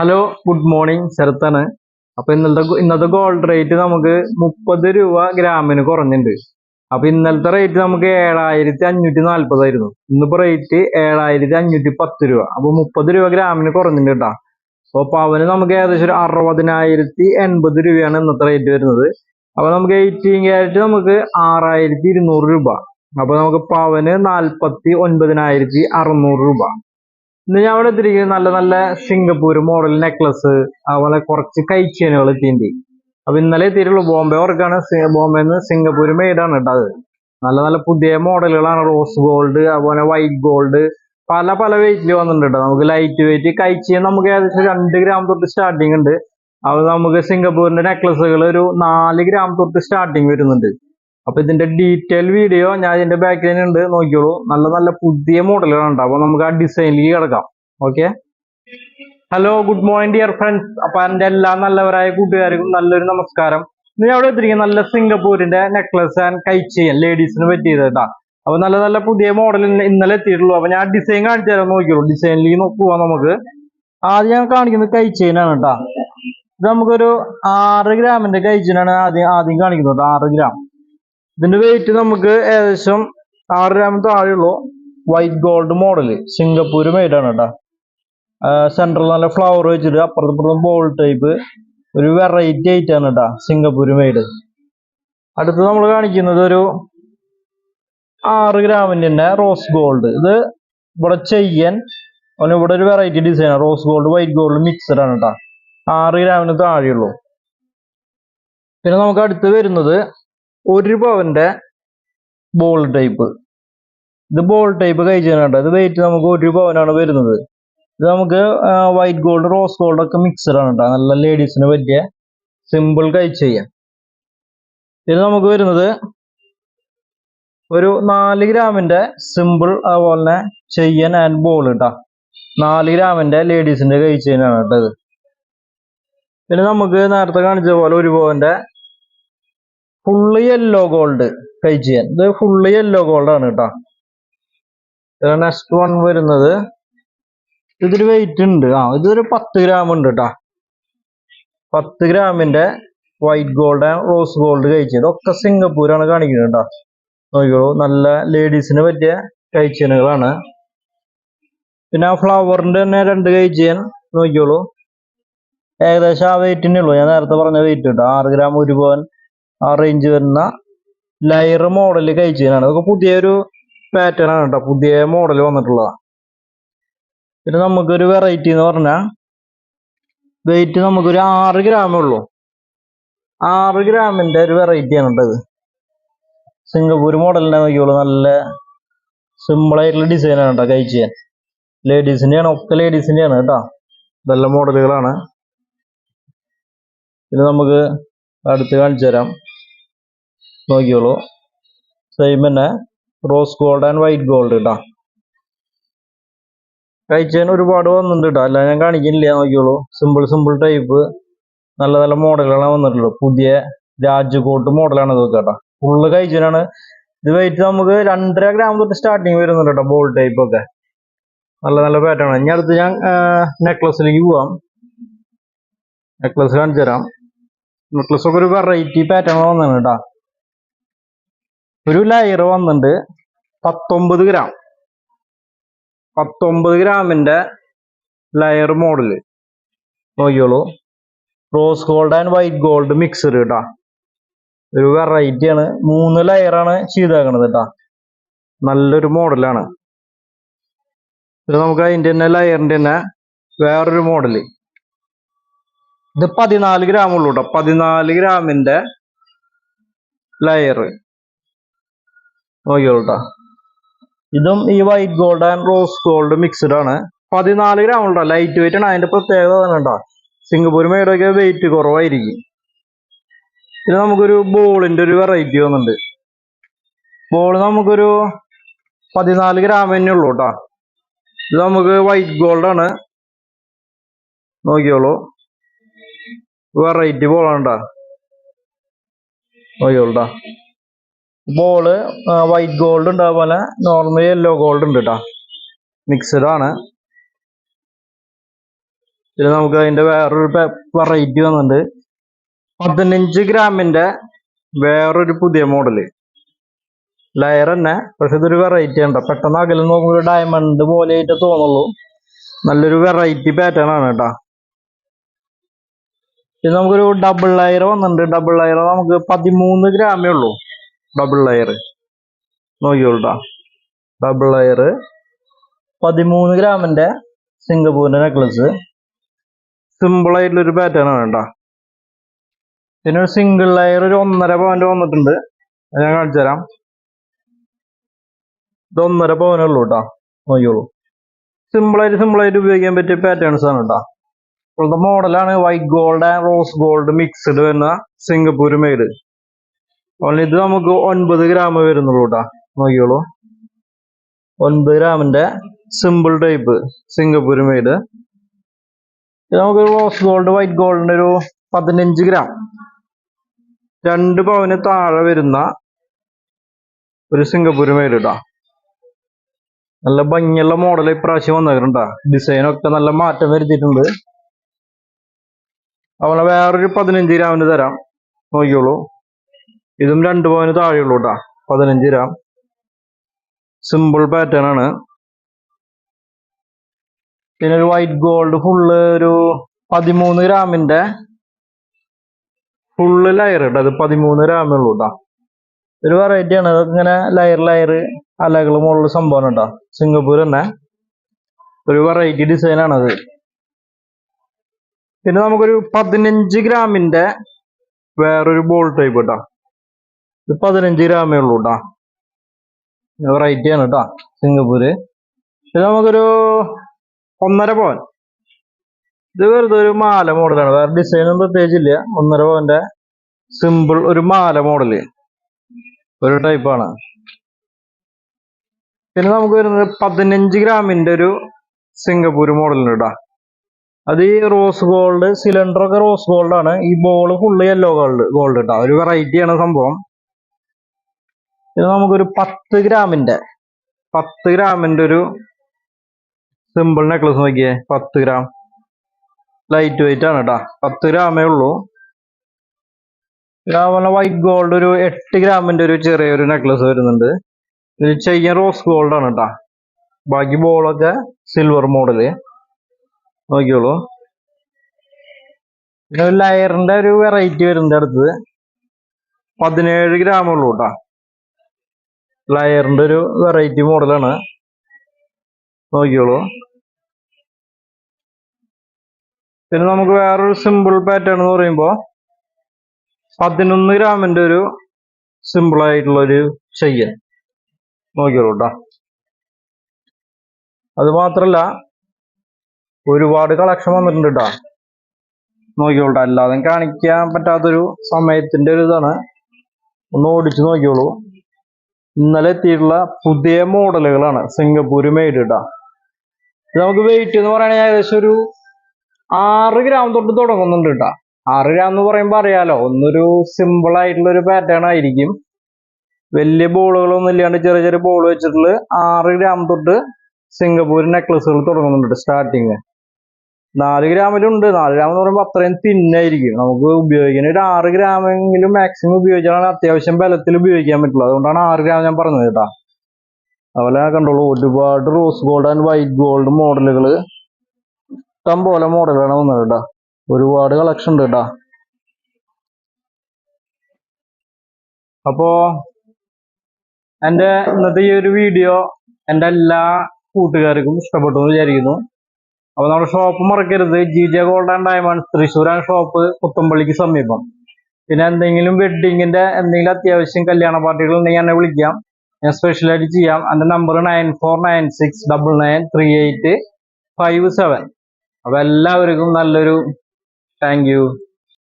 Hello good morning ശരത്താണ് അപ്പൊ ഇന്നലത്തെ ഇന്നത്തെ ഗോൾഡ് റേറ്റ് നമുക്ക് മുപ്പത് രൂപ ഗ്രാമിന് കുറഞ്ഞിട്ടുണ്ട് അപ്പൊ ഇന്നലത്തെ റേറ്റ് നമുക്ക് ഏഴായിരത്തി അഞ്ഞൂറ്റി നാല്പതായിരുന്നു ഇന്നിപ്പോ റേറ്റ് ഏഴായിരത്തി അഞ്ഞൂറ്റി പത്ത് രൂപ. അപ്പൊ മുപ്പത് രൂപ ഗ്രാമിന് കുറഞ്ഞിട്ടുണ്ട് കേട്ടോ അപ്പൊ പവന് നമുക്ക് ഏകദേശം ഒരു അറുപതിനായിരത്തി എൺപത് രൂപയാണ് ഇന്നത്തെ റേറ്റ് വരുന്നത്. അപ്പൊ നമുക്ക് എയ്റ്റീൻ ക്യാരറ്റ് നമുക്ക് ആറായിരത്തി ഇരുന്നൂറ് രൂപ. അപ്പൊ നമുക്ക് പവന് നാൽപ്പത്തി ഒൻപതിനായിരത്തി അറുന്നൂറ് രൂപ. ഇന്ന് ഞാൻ അവിടെ എത്തിയിരിക്കുന്നത് നല്ല നല്ല സിംഗപ്പൂർ മോഡൽ നെക്ലസ് അതുപോലെ കുറച്ച് കൈച്ചേനുകൾ എത്തിയിട്ടുണ്ട്. അപ്പൊ ഇന്നലെ എത്തിയിട്ടുള്ളൂ ബോംബെ വർക്കാണ് ബോംബെ നിന്ന് സിംഗപ്പൂർ മെയ്ഡാണ് കേട്ടോ അത്. നല്ല നല്ല പുതിയ മോഡലുകളാണ് റോസ് ഗോൾഡ് അതുപോലെ വൈറ്റ് ഗോൾഡ് പല പല വെയിറ്റിൽ വന്നിട്ടുണ്ട് കേട്ടോ നമുക്ക് ലൈറ്റ് വെയിറ്റ് കൈച്ചേൻ നമുക്ക് ഏകദേശം രണ്ട് ഗ്രാം തൊട്ട് സ്റ്റാർട്ടിംഗ് ഉണ്ട്. അത് നമുക്ക് സിംഗപ്പൂരിന്റെ നെക്ലസുകൾ ഒരു നാല് ഗ്രാം തൊട്ട് സ്റ്റാർട്ടിംഗ് വരുന്നുണ്ട്. അപ്പൊ ഇതിന്റെ ഡീറ്റെയിൽ വീഡിയോ ഞാൻ ഇതിന്റെ ബാക്കിൽ ഉണ്ട് നോക്കിയോളൂ നല്ല നല്ല പുതിയ മോഡലുകൾ ട്ടോ. അപ്പൊ നമുക്ക് ആ ഡിസൈനിലേക്ക് കിടക്കാം. Okay hello good morning dear friends അപ്പൊ എന്റെ എല്ലാ നല്ലവരായ കൂട്ടുകാർക്കും നല്ലൊരു നമസ്കാരം. ഇന്ന് ഞാൻ അവിടെ എത്തിയിരിക്കുന്നത് നല്ല സിംഗപ്പൂരിന്റെ നെക്ലസ് ആൻഡ് കൈച്ചെയിൻ ലേഡീസിന് പറ്റിയത് കേട്ടാ അപ്പൊ നല്ല നല്ല പുതിയ മോഡൽ ഇന്നലെ എത്തിയിട്ടുള്ളൂ. അപ്പൊ ഞാൻ ഡിസൈൻ കാണിച്ചു തരാം നോക്കിയോളൂ ഡിസൈനിലേക്ക് പോവാം നമുക്ക്. ആദ്യം ഞാൻ കാണിക്കുന്നത് കൈച്ചെയിനാണ് കേട്ടാ ഇത് നമുക്കൊരു ആറ് ഗ്രാമിന്റെ കൈച്ചെയിനാണ് ആദ്യം ആദ്യം കാണിക്കുന്നത്. ആറ് ഗ്രാം ഇതിന്റെ വെയിറ്റ് നമുക്ക് ഏകദേശം ആറ് gram താഴെയുള്ളൂ. White gold model Singapore made ആണ് കേട്ടോ സെൻട്രൽ നല്ല ഫ്ലവർ വെച്ചിട്ട് അപ്പുറത്തും ഇപ്പുറത്തും ബോൾ ടൈപ്പ് ഒരു വെറൈറ്റി ഐറ്റാണ് കേട്ടോ സിംഗപ്പൂർ മെയ്ഡ് അടുത്ത് നമ്മൾ കാണിക്കുന്നത് ഒരു ആറ് ഗ്രാമിന്റെ തന്നെ റോസ് ഗോൾഡ് ഇത് ഇവിടെ ചെയ്യാൻ അവന് ഇവിടെ ഒരു variety design rose gold white gold mixed ആണ് കേട്ടോ ആറ് ഗ്രാമിന് താഴെയുള്ളൂ. പിന്നെ നമുക്ക് അടുത്ത് വരുന്നത് ഒരു പവന്റെ ബോൾ ടൈപ്പ് ഇത് ബോൾ ടൈപ്പ് കഴിച്ചാണ് ഇത് വെയിറ്റ് നമുക്ക് ഒരു പവനാണ് വരുന്നത്. ഇത് നമുക്ക് വൈറ്റ് ഗോൾഡ് റോസ് ഗോൾഡ് ഒക്കെ മിക്സഡ് ആണ് കേട്ടോ നല്ല ലേഡീസിന് പറ്റിയ സിമ്പിൾ കഴിച്ച് ചെയ്യാം. ഇത് നമുക്ക് വരുന്നത് ഒരു നാല് ഗ്രാമിന്റെ സിമ്പിൾ അതുപോലെ തന്നെ ചെയ്യൻ ആൻഡ് ബോൾ കേട്ടോ നാല് ഗ്രാമിന്റെ ലേഡീസിന്റെ കഴിച്ചതിനാണ് കേട്ടോ ഇത്. പിന്നെ നമുക്ക് നേരത്തെ കാണിച്ച പോലെ ഒരു പവന്റെ ഫുള്ള് യെല്ലോ ഗോൾഡ് കഴിച്ചാൻ ഇത് ഫുള്ള് യെല്ലോ ഗോൾഡ് ആണ് കേട്ടോ. നെക്സ്റ്റ് വൺ വരുന്നത്. ഇതൊരു വെയിറ്റ് ഉണ്ട്. ആ ഇതൊരു പത്ത് ഗ്രാം ഉണ്ട് കേട്ടോ. പത്ത് ഗ്രാമിന്റെ വൈറ്റ് ഗോൾഡ് റോസ് ഗോൾഡ് കഴിച്ചത്. ഇതൊക്കെ സിംഗപ്പൂരാണ് കാണിക്കുന്നത് കേട്ടോ. നോക്കിയോളൂ നല്ല ലേഡീസിന് പറ്റിയ കഴിച്ചനുകളാണ് പിന്നെ ആ ഫ്ലവറിന്റെ തന്നെ രണ്ട് കഴിച്ചാൻ നോക്കിയോളൂ ഏകദേശം ആ വെയിറ്റിനുള്ളൂ ഞാൻ നേരത്തെ പറഞ്ഞ വെയിറ്റ് കേട്ടോ. ആറ് ഗ്രാം ഒരു പവൻ ആ റേഞ്ച് വരുന്ന ലയർ മോഡൽ കഴിച്ചതിനാണ് അതൊക്കെ പുതിയൊരു പാറ്റേൺ ആണ് കേട്ടോ. പുതിയ മോഡൽ വന്നിട്ടുള്ളതാണ്. പിന്നെ നമുക്കൊരു വെറൈറ്റി എന്ന് പറഞ്ഞാൽ വെയിറ്റ് നമുക്കൊരു ആറ് ഗ്രാമേ ഉള്ളൂ. ആറ് ഗ്രാമിന്റെ ഒരു വെറൈറ്റി ആണ് കേട്ടത് സിംഗപ്പൂർ മോഡലിനെ നോക്കിയോളൂ നല്ല ഡിസൈൻ ആണ് കേട്ടോ കഴിച്ച് ചെയ്യാൻ ലേഡീസിന്റെയാണ് ഒക്കെ ലേഡീസിന്റെയാണ് കേട്ടോ. നല്ല മോഡലുകളാണ് പിന്നെ നമുക്ക് അടുത്ത് കാണിച്ചു തരാം. നോക്കിയോളൂ സെയിം തന്നെ rose gold and white gold കേട്ടോ കഴിച്ചതിന് ഒരുപാട് വന്നിട്ടുണ്ട് കേട്ടോ അല്ല ഞാൻ കാണിക്കുന്നില്ല നോക്കിയോളൂ സിമ്പിൾ സിമ്പിൾ ടൈപ്പ് നല്ല നല്ല മോഡലുകളാണ് വന്നിട്ടുള്ളത്. പുതിയ രാജ്കോട്ട് മോഡലാണ് ഇതൊക്കെ കേട്ടോ ഫുള്ള് കഴിച്ചതിനാണ്. ഇത് വെയിറ്റ് നമുക്ക് രണ്ടര ഗ്രാം തൊട്ട് സ്റ്റാർട്ടിങ് വരുന്നുണ്ട് കേട്ടോ ബോൾ ടൈപ്പ് ഒക്കെ. നല്ല നല്ല പാറ്റേൺ ഇനി അടുത്ത് ഞാൻ നെക്ലസിലേക്ക് പോവാം. നെക്ലസ് കാണിച്ചു തരാം നെക്ലസ് ഒക്കെ ഒരു വെറൈറ്റി പാറ്റേൺ വന്നാണ് കേട്ടോ ഒരു ലയർ വന്നിട്ടുണ്ട് പത്തൊമ്പത് ഗ്രാം. പത്തൊമ്പത് ഗ്രാമിന്റെ layer model നോക്കിയോളൂ rose gold and white gold mixer കേട്ടോ ഒരു വെറൈറ്റി ആണ്. മൂന്ന് ലെയറാണ് ചെയ്താക്കണത് കേട്ടോ നല്ലൊരു മോഡലാണ് ഇത് നമുക്ക് അതിന്റെ തന്നെ ലയറിന്റെ തന്നെ വേറൊരു മോഡൽ ഇത് പതിനാല് ഗ്രാം ഉള്ളൂ കേട്ടോ പതിനാല് ഗ്രാമിന്റെ ലയർ നോക്കിയോളൂ ഇതും ഈ white gold and rose gold mixed ആണ്. പതിനാല് ഗ്രാം ഉണ്ടോ? ലൈറ്റ് വെയിറ്റ് ആണ്. അതിന്റെ പ്രത്യേകത തന്നെ സിംഗപ്പൂർ മേടൊക്കെ വെയിറ്റ് കുറവായിരിക്കും. ഇത് നമുക്കൊരു ബോളിന്റെ ഒരു വെറൈറ്റി വന്നിട്ടുണ്ട്. ബോൾ നമുക്കൊരു പതിനാല് ഗ്രാം തന്നെ ഉള്ളൂ കേട്ടോ. ഇത് നമുക്ക് വൈറ്റ് ഗോൾഡ് ആണ്. നോക്കിയോളൂ വെറൈറ്റി ബോളാണ് കേട്ടോ. നോക്കിയോളൂ ട്ടോ ബോൾ വൈറ്റ് ഗോൾഡ് ഉണ്ട് അതുപോലെ നോർമൽ യെല്ലോ ഗോൾഡ് ഉണ്ട് കേട്ടോ മിക്സഡ് ആണ്. പിന്നെ നമുക്ക് അതിന്റെ വേറൊരു വെറൈറ്റി വന്നിട്ടുണ്ട്. പതിനഞ്ച് ഗ്രാമിന്റെ വേറൊരു പുതിയ മോഡൽ ലയർ തന്നെ പക്ഷെ ഇതൊരു വെറൈറ്റി ഉണ്ട് പെട്ടെന്ന് അകലിൽ നോക്കുമ്പോൾ ഡയമണ്ട് പോലെ ആയിട്ട് തോന്നുള്ളൂ. നല്ലൊരു വെറൈറ്റി പാറ്റേൺ ആണ് കേട്ടോ ഇത് നമുക്കൊരു ഡബിൾ ലയർ വന്നിട്ടുണ്ട്. ഡബിൾ ലയർ നമുക്ക് പതിമൂന്ന് ഗ്രാമേ ഉള്ളൂ. ഡബിൾ ലെയർ നോക്കിയോളൂട്ടാ ഡബിൾ ലെയർ പതിമൂന്ന് ഗ്രാമിന്റെ സിംഗപ്പൂരിന്റെ നെക്ലസ് സിമ്പിൾ ആയിട്ടുള്ള ഒരു പാറ്റേൺ കേട്ടാ. പിന്നെ ഒരു സിംഗിൾ ലെയർ ഒരു ഒന്നര പവന്റെ വന്നിട്ടുണ്ട്. ഞാൻ കാണിച്ചു തരാം. ഇത് ഒന്നര പവനേ ഉള്ളൂ കേട്ടോ. നോക്കിയോളൂ സിമ്പിൾ ആയിട്ട് ഉപയോഗിക്കാൻ പറ്റിയ പാറ്റേൺസ് ആണ് കേട്ടോ. ഇപ്പോഴത്തെ മോഡലാണ് white gold and rose gold mixed വരുന്ന സിംഗപ്പൂർ മെയ്ഡ് ഇത് നമുക്ക് ഒൻപത് ഗ്രാം വരുന്നുള്ളൂ കേട്ടോ നോക്കിയോളൂ ഒൻപത് ഗ്രാമിന്റെ സിമ്പിൾ ടൈപ്പ് സിംഗപ്പൂർ മെയ്ഡ് ഇത് നമുക്ക് റോസ് ഗോൾഡ് വൈറ്റ് ഗോൾഡിന്റെ ഒരു പതിനഞ്ച് ഗ്രാം രണ്ട് പവന് താഴെ വരുന്ന ഒരു സിംഗപ്പൂർ മെയ്ഡ് കേട്ടോ നല്ല ഭംഗിയുള്ള മോഡൽ ഇപ്രാവശ്യം വന്നേക്കുന്നുണ്ടാ ഡിസൈനൊക്കെ നല്ല മാറ്റം വരുത്തിയിട്ടുണ്ട്. അവളെ വേറൊരു പതിനഞ്ച് ഗ്രാമിന് തരാം. നോക്കിയോളൂ ഇതും രണ്ട് പവന് താഴെയുള്ളൂ കേട്ടാ പതിനഞ്ച് ഗ്രാം സിമ്പിൾ പാറ്റേൺ ആണ്. പിന്നെ ഒരു വൈറ്റ് ഗോൾഡ് ഫുള്ള് ഒരു പതിമൂന്ന് ഗ്രാമിന്റെ ഫുള്ള് ലയർ കേട്ടോ അത് പതിമൂന്ന് ഗ്രാമേ ഉള്ളൂ ഒരു വെറൈറ്റി ആണ്. ഇങ്ങനെ ലയർ ലയർ അലകൾ മുകളിൽ സംഭവം കേട്ടോ സിംഗപ്പൂർ തന്നെ ഒരു വെറൈറ്റി ഡിസൈൻ ആണത് പിന്നെ നമുക്കൊരു പതിനഞ്ച് ഗ്രാമിന്റെ വേറൊരു ബോൾ ടൈപ്പ് കേട്ടോ ഇത് പതിനഞ്ച് ഗ്രാമേ ഉള്ളൂ കേട്ടോ വെറൈറ്റി ആണ് കേട്ടോ സിംഗപ്പൂര്. ഇത് നമുക്കൊരു ഒന്നര പവൻ. ഇത് വെറുതെ ഒരു മാല മോഡലാണ്. വേറെ ഡിസൈനും പ്രത്യേകിച്ച് ഇല്ല ഒന്നര പവന്റെ സിമ്പിൾ ഒരു മാല മോഡൽ. ഒരു ടൈപ്പാണ് പിന്നെ നമുക്ക് വരുന്നത് പതിനഞ്ച് ഗ്രാമിന്റെ ഒരു സിംഗപ്പൂർ മോഡലുണ്ട് കേട്ടോ അത് ഈ റോസ് ഗോൾഡ് സിലിണ്ടർ ഒക്കെ റോസ് ഗോൾഡ് ആണ്. ഈ ball full yellow gold gold കേട്ടോ ഒരു വെറൈറ്റിയാണ് സംഭവം. ഇത് നമുക്കൊരു പത്ത് ഗ്രാമിന്റെ പത്ത് ഗ്രാമിന്റെ ഒരു സിമ്പിൾ നെക്ലസ് നോക്കിയേ. പത്ത് ഗ്രാം. ലൈറ്റ് വെയിറ്റ് ആണ് കേട്ടോ പത്ത് ഗ്രാമേ ഉള്ളൂ. അതുപോലെ വൈറ്റ് ഗോൾഡ് ഒരു എട്ട് ഗ്രാമിന്റെ ഒരു ചെറിയൊരു നെക്ലസ് വരുന്നുണ്ട്. ഇതിൽ ചെയ്യാൻ റോസ് ഗോൾഡ് ആണ് കേട്ടോ ബാക്കി ബോളൊക്കെ സിൽവർ മോഡൽ നോക്കിയോളൂ പിന്നെ ഒരു ലയറിന്റെ ഒരു വെറൈറ്റി വരുന്നുണ്ട് അടുത്തത്. പതിനേഴ് ഗ്രാം ഉള്ളൂ കേട്ടോ ലയറിന്റെ ഒരു വെറൈറ്റി മോഡലാണ് നോക്കിയോളൂ പിന്നെ നമുക്ക് വേറൊരു സിമ്പിൾ പാറ്റേൺ എന്ന് പറയുമ്പോൾ പതിനൊന്ന് ഗ്രാമിന്റെ ഒരു സിമ്പിൾ ആയിട്ടുള്ള ഒരു ചെയ്യൻ നോക്കിയോളൂ കേട്ടോ അത് മാത്രല്ല ഒരുപാട് കളക്ഷൻ വന്നിട്ടുണ്ട് കേട്ടോ നോക്കിയോളൂട്ടോ അല്ലാതെ കാണിക്കാൻ പറ്റാത്തൊരു സമയത്തിന്റെ ഒരു ഇതാണ്. ഒന്ന് ഓടിച്ചു നോക്കിയോളൂ ഇന്നലെ എത്തിയിട്ടുള്ള പുതിയ മോഡലുകളാണ് സിംഗപ്പൂര് മെയ്ഡ് കേട്ടോ ഇത് നമുക്ക് വെയിറ്റ് എന്ന് പറയുകയാണെങ്കിൽ ഏകദേശം ഒരു ആറ് ഗ്രാം തൊട്ട് തുടങ്ങുന്നുണ്ട് കേട്ടോ. ആറ് ഗ്രാം എന്ന് പറയുമ്പോൾ അറിയാലോ ഒന്നൊരു സിമ്പിൾ ആയിട്ടുള്ള ഒരു പാറ്റേൺ ആയിരിക്കും. വലിയ ബോളുകളൊന്നും ഇല്ലാണ്ട് ചെറിയ ചെറിയ ബോൾ വെച്ചിട്ടുള്ള ആറ് ഗ്രാം തൊട്ട് സിംഗപ്പൂർ നെക്ലസുകൾ തുടങ്ങുന്നുണ്ട് സ്റ്റാർട്ടിങ് നാല് ഗ്രാമിലുണ്ട് നാല് ഗ്രാം എന്ന് പറയുമ്പോൾ അത്രയും തിന്നായിരിക്കും. നമുക്ക് ഉപയോഗിക്കുന്ന ഒരു ആറ് ഗ്രാമെങ്കിലും മാക്സിമം ഉപയോഗിച്ചാലാണ് അത്യാവശ്യം ബലത്തിൽ ഉപയോഗിക്കാൻ പറ്റുള്ളൂ. അതുകൊണ്ടാണ് ആറ് ഗ്രാം ഞാൻ പറഞ്ഞത് കേട്ടാ. അതുപോലെ കണ്ടോളൂ ഒരുപാട് rose gold and white gold മോഡലുകൾ ഇഷ്ടം പോലെ മോഡലാണ് വന്നത് കേട്ടാ. ഒരുപാട് കളക്ഷൻ ഉണ്ട് കേട്ടാ. അപ്പോ എന്റെ ഇന്നത്തെ ഈ ഒരു വീഡിയോ എന്റെ എല്ലാ കൂട്ടുകാർക്കും ഇഷ്ടപ്പെട്ടു എന്ന് വിചാരിക്കുന്നു. അപ്പൊ നമ്മുടെ ഷോപ്പ് മറക്കരുത്. G J gold and diamonds തൃശ്ശൂരാണ് ഷോപ്പ് പുത്തമ്പള്ളിക്ക് സമീപം. പിന്നെ എന്തെങ്കിലും വെഡിങ്ങിന്റെ എന്തെങ്കിലും അത്യാവശ്യം കല്യാണ പാർട്ടികൾ ഉണ്ടെങ്കിൽ എന്നെ വിളിക്കാം. ഞാൻ സ്പെഷ്യലായിട്ട് ചെയ്യാം. എന്റെ number nine four nine six double nine three eight five seven അപ്പൊ എല്ലാവർക്കും നല്ലൊരു താങ്ക്